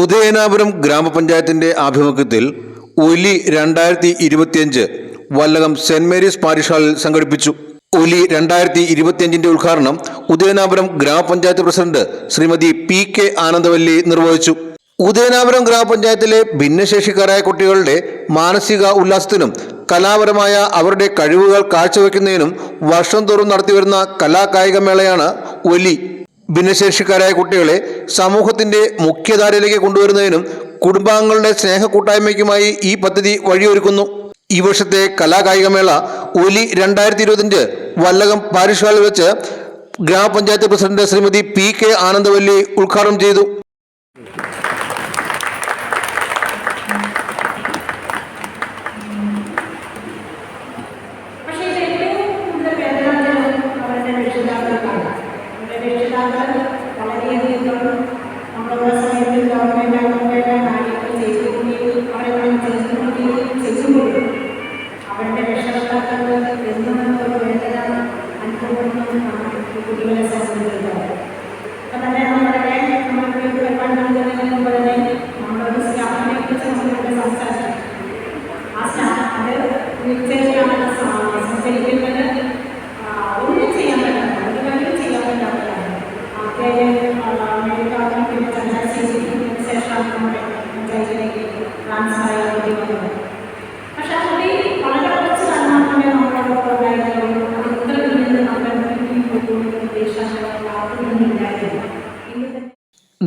ഉദയനാപുരം ഗ്രാമപഞ്ചായത്തിന്റെ ആഭിമുഖ്യത്തിൽ ഒലി രണ്ടായിരത്തി ഇരുപത്തിയഞ്ച് വല്ലകം സെന്റ് മേരീസ് പാരിഷ് ഹാളിൽ സംഘടിപ്പിച്ചു. ഒലി രണ്ടായിരത്തി ഇരുപത്തിയഞ്ചിന്റെ ഉദ്ഘാടനം ഉദയനാപുരം ഗ്രാമപഞ്ചായത്ത് president Shrimati P K Anandavalli നിർവഹിച്ചു. ഉദയനാപുരം ഗ്രാമപഞ്ചായത്തിലെ ഭിന്നശേഷിക്കാരായ കുട്ടികളുടെ മാനസിക ഉല്ലാസത്തിനും കലാപരമായ അവരുടെ കഴിവുകൾ കാഴ്ചവെക്കുന്നതിനും വർഷം തോറും നടത്തിവരുന്ന കലാകായിക മേളയാണ് ഒലി ഭിന്നശേഷിക്കാരായ കുട്ടികളെ സമൂഹത്തിന്റെ മുഖ്യധാരയിലേക്ക് കൊണ്ടുവരുന്നതിനും കുടുംബാംഗങ്ങളുടെ സ്നേഹക്കൂട്ടായ്മയ്ക്കുമായി ഈ പദ്ധതി വഴിയൊരുക്കുന്നു. ഈ വർഷത്തെ കലാകായികമേള ഒലി രണ്ടായിരത്തി ഇരുപത്തിയഞ്ച് വല്ലകം പാരിഷ് ഹാളിൽ വെച്ച് ഗ്രാമപഞ്ചായത്ത് president Shrimati P K Anandavalli ഉദ്ഘാടനം ചെയ്തു. ഈ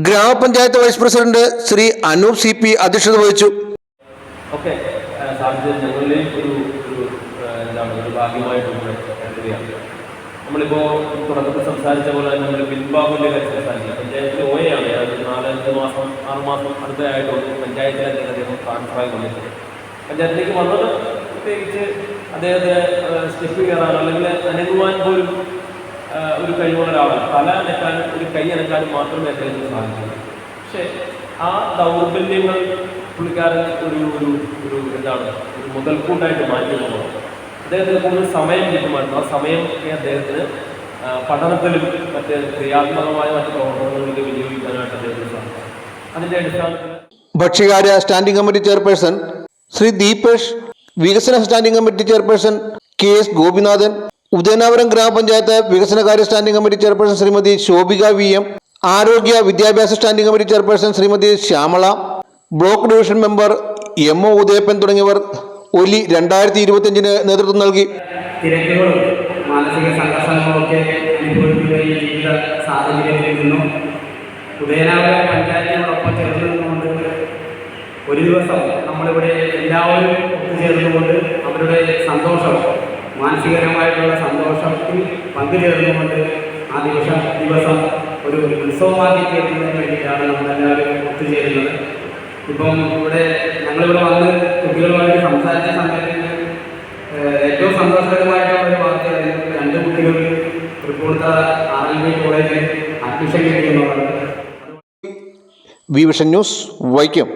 ഗ്രാമപഞ്ചായത്ത് vice president Shri Anoop C P അധ്യക്ഷത വഹിച്ചു. നമ്മളിപ്പോൾ തുടക്കത്തിൽ സംസാരിച്ച പോലെ തന്നെ നമ്മൾ പിൻഭാഗത്തിന്റെ കാര്യം സംസാരിക്കുക പഞ്ചായത്തിൽ ഓയാണ് നാലഞ്ച് മാസം ആറ് മാസം അടുത്തതായിട്ടുള്ളൂ പഞ്ചായത്തിലേക്ക് അദ്ദേഹം ട്രാൻസ്ഫറായി വന്നിട്ടുണ്ട് പഞ്ചായത്തിലേക്ക് വന്നത് പ്രത്യേകിച്ച് അദ്ദേഹത്തെ സ്റ്റെപ്പ് കയറാൻ അല്ലെങ്കിൽ അനങ്ങുവാൻ പോലും ഒരു കഴിവുള്ള ഒരാളാണ് തല അനക്കാനും ഒരു കൈ അനക്കാനും മാത്രമേ അദ്ദേഹത്തിന് സാധിക്കുള്ളൂ പക്ഷേ ആ ദൗർബല്യങ്ങൾ പുള്ളിക്കാരൻ ഒരു ഒരു ഒരു എന്താണ് ഒരു മുതൽക്കൂട്ടായിട്ട് മാറ്റുന്നത് അദ്ദേഹത്തിന് കൂടുതൽ സമയം കിട്ടുമായിരുന്നു. ആ സമയം അദ്ദേഹത്തിന് പഠനത്തിലും മറ്റ് ക്രിയാത്മകമായ മറ്റ് പ്രവർത്തനങ്ങളിലും വിനിയോഗിക്കാനായിട്ട് അദ്ദേഹത്തിന് സാധിക്കും അതിന്റെ അടിസ്ഥാനത്തിൽ ഭക്ഷ്യകാര്യ standing committee chairperson Shri Deepesh വികസന standing committee chairperson K S Gopinathan Udayanapuram ഗ്രാമപഞ്ചായത്ത് വികസന കാര്യ standing committee chairperson Shrimati Shobhika V M ആരോഗ്യ വിദ്യാഭ്യാസ standing committee chairperson Shrimati Shyamala block division member M O Udayappan തുടങ്ങിയവർ ഒലി രണ്ടായിരത്തി ഇരുപത്തിയഞ്ചിന് നേതൃത്വം നൽകി. തിരക്കുകളും മാനസിക ഒരു ദിവസം നമ്മളിവിടെ എല്ലാവരും ഒത്തുചേർന്നുകൊണ്ട് അവരുടെ സന്തോഷം മാനസികരമായിട്ടുള്ള സന്തോഷത്തിൽ പങ്കുചേർന്നുകൊണ്ട് ആ ദിവസം ദിവസം ഒരു ഉത്സവമാക്കി തീർക്കുന്നതിന് വേണ്ടിയിട്ടാണ് നമ്മളെല്ലാവരും ഒത്തുചേരുന്നത്. ഇപ്പം ഇവിടെ ഞങ്ങളിവിടെ വന്ന് കുട്ടികളുമായിട്ട് സംസാരിച്ച സമയത്ത് ഏറ്റവും സന്തോഷകരമായിട്ടുള്ള ഒരു വാർത്തയായിരുന്നു രണ്ട് കുട്ടികൾ തൃപ്പൂണിത്തറ ആർ എൽ ബി കോളേജിൽ admission കിട്ടിയെന്നുള്ളത്. V vision news Vaikom.